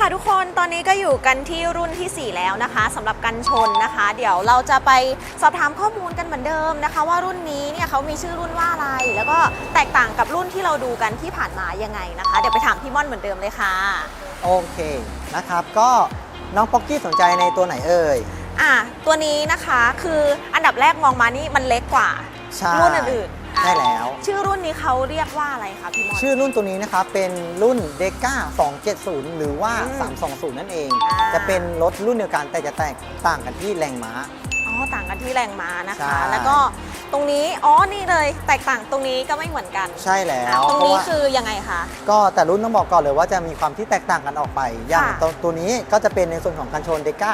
ค่ะทุกคนตอนนี้ก็อยู่กันที่รุ่นทีสี่4 แล้วนะคะสำหรับกันชนนะคะ เดี๋ยวเราจะไปสอบถามข้อมูลกันเหมือนเดิมนะคะ ว่ารุ่นนี้เนี่ยเขามีชื่อรุ่นว่าอะไร แล้วก็แตกต่างกับรุ่นที่เราดูกันที่ผ่านมายังไงนะคะ เดี๋ยวไปถามพี่ม่อนเหมือนเดิมเลยค่ะ โอเคนะครับก็น้องป๊อกกี้สนใจในตัวไหนเอ่ยอะตัวนี้นะคะคืออันดับแรกมองมานี่มันเล็กกว่าใช่รุ่นอื่นๆ ได้แล้ว ชื่อรุ่นนี้เขาเรียกว่าอะไรคะพี่ม่อน ชื่อรุ่นตัวนี้นะครับเป็นรุ่นเดก้า270 หรือว่า อืม320 นั่นเอง อ่า จะเป็นรถรุ่นเดียวกันแต่จะแตกต่างกันที่แรงม้า อ๋อต่างกันที่แรงม้านะคะใช่แล้วก็ตรงนี้อ๋อนี่เลยแตกต่างตรงนี้ก็ไม่เหมือนกันใช่แล้วอะตรงเพราะนี้ว่าคือยังไงคะ ก็แต่รุ่นต้องบอกก่อนเลยว่าจะมีความที่แตกต่างกันออกไป อย่างค่ะ ตัวตัวนี้ก็จะเป็นในส่วนของกันชนเดก้า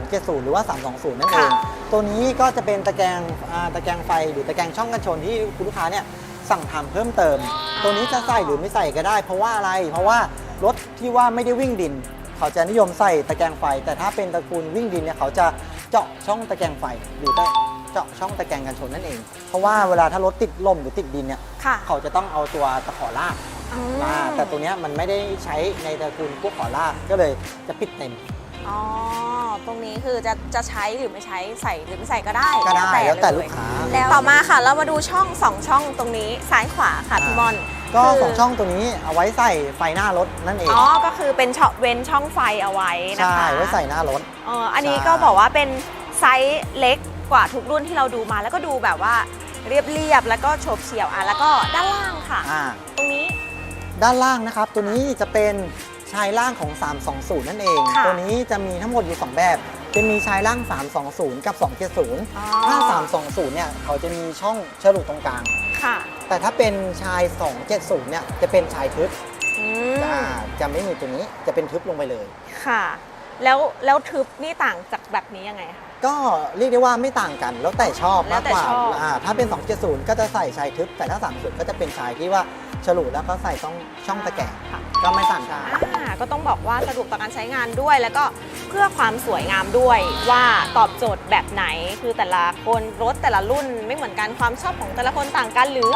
270 หรือว่า 320 นั่นเอง ค่ะ ตัวนี้ก็จะเป็นตะแกรงอ่าตะแกรงไฟหรือตะแกรงช่องกันชนที่คุณลูกค้าเนี่ยสั่งทำเพิ่มเติม ตัวนี้จะใส่หรือไม่ใส่ก็ได้ เพราะว่าอะไร เพราะว่ารถที่ว่าไม่ได้วิ่งดิน เขาจะนิยมใส่ตะแกรงไฟ แต่ถ้าเป็นตระกูลวิ่งดินเนี่ยเขาจะเจาะช่องตะแกรงไฟหรือเจาะช่องตะแกรงกันชนนั่นเอง เพราะว่าเวลาถ้ารถติดลมหรือติดดินเนี่ยค่ะเขาจะต้องเอาตัวตะขอลาก อืม มาแต่ตัวเนี้ยมันไม่ได้ใช้ในตระกูลพวกขอลากก็เลยจะปิดเต็ม อ๋อ ตรงนี้คือจะจะใช้หรือไม่ใช้ใส่หรือไม่ใส่ก็ได้ก็ได้แล้วแต่ลูกค้า แล้วต่อมาค่ะ เรามาดูช่องสองช่องตรงนี้ซ้ายขวาค่ะพี่บอลก็คืสองช่องตัวนี้เอาไว้ใส่ไฟหน้ารถนั่นเอง อ๋อ ก็คือเป็นช่องเว้นช่องไฟเอาไว้นะใช่คะไว้ใส่หน้ารถเอออันนี้ใช่ก็บอกว่าเป็นไซส์เล็กกว่าทุกรุ่นที่เราดูมา แล้วก็ดูแบบว่าเรียบๆแล้วก็โฉบเฉี่ยวอะแล้วก็ด้านล่างค่ะอ่าตรงนี้ ด้านล่างนะครับ ตัวนี้จะเป็น ชายล่างของ 320 นั่นเอง ค่ะตัวนี้จะมีทั้งหมดอยู่ 2 แบบ จะมีชายล่าง 320 กับ270อ๋อถ้า 320 เนี่ยเขาจะมีช่องฉลุตรงกลาง ค่ะแต่ถ้าเป็นชาย 270 เนี่ยจะเป็นชายทึบอืจะมจะไม่มีตัวนี้จะเป็นทึบลงไปเลย ค่ะ แล้วแล้วทึบนี่ต่างจากแบบนี้ยังไงคะ ก็เรียกได้ว่าไม่ต่างกันแล้วแต่ชอบแล้มาวกแต่กว่าชอบ อ่าถ้าเป็น 270 ก็จะใส่ชายทึบ แต่ถ้า 30 ก็จะเป็นชายที่ว่า ฉลุแล้วก็ใส่ช่องช่องตะแกรงค่ะ ก็ไม่ต่างกันอ่าก็ต้องบอกว่าสะดวกต่อการใช้งานด้วย แล้วก็เพื่อความสวยงามด้วยว่าตอบโจทย์แบบไหน คือแต่ละคนรถแต่ละรุ่นไม่เหมือนกันความชอบของแต่ละคนต่างกันหรือ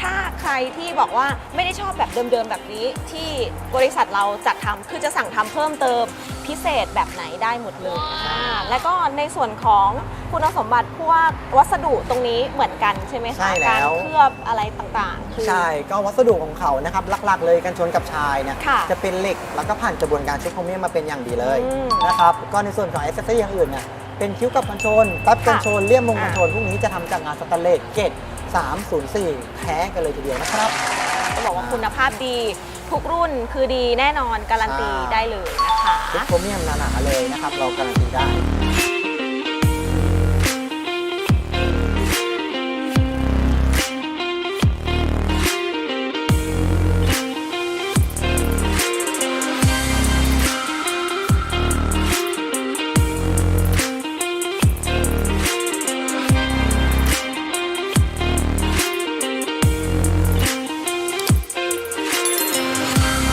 ถ้าใครที่บอกว่าไม่ได้ชอบแบบเดิมๆแบบนี้ที่บริษัทเราจัดทำคือจะสั่งทำเพิ่มเติมพิเศษแบบไหนได้หมดเลยอ่าแล้วก็ในส่วนของคุณสมบัติพวกวัสดุตรงนี้เหมือนกันใช่ไหมคะใช่แล้ว การเคลือบอะไรต่างๆคือ ใช่ ก็วัสดุของเขานะครับหลักๆ เลยกันชนกับชายเนี่ยค่ะ จะเป็นเหล็กแล้วก็ผ่านกระบวนการเช็คโครเมียมมาเป็นอย่างดีเลยอืม นะครับก็ในส่วนของอ c เซสซอรี่อย่างอื่นเนี่ยเป็นคิ้วกับกันชนตับกันชนเลี่ยมมงกันชนพวกนี้จะทำจากงานสแตนเลสเกรด 304 แท้กันเลยทีเดียวนะครับก็บอกว่าคุณภาพดีทุกรุ่นคือดีแน่นอนการันตีใช่ได้เลยนะคะเช็คโครเมียมหนาๆเลยนะครับ เราการันตีได้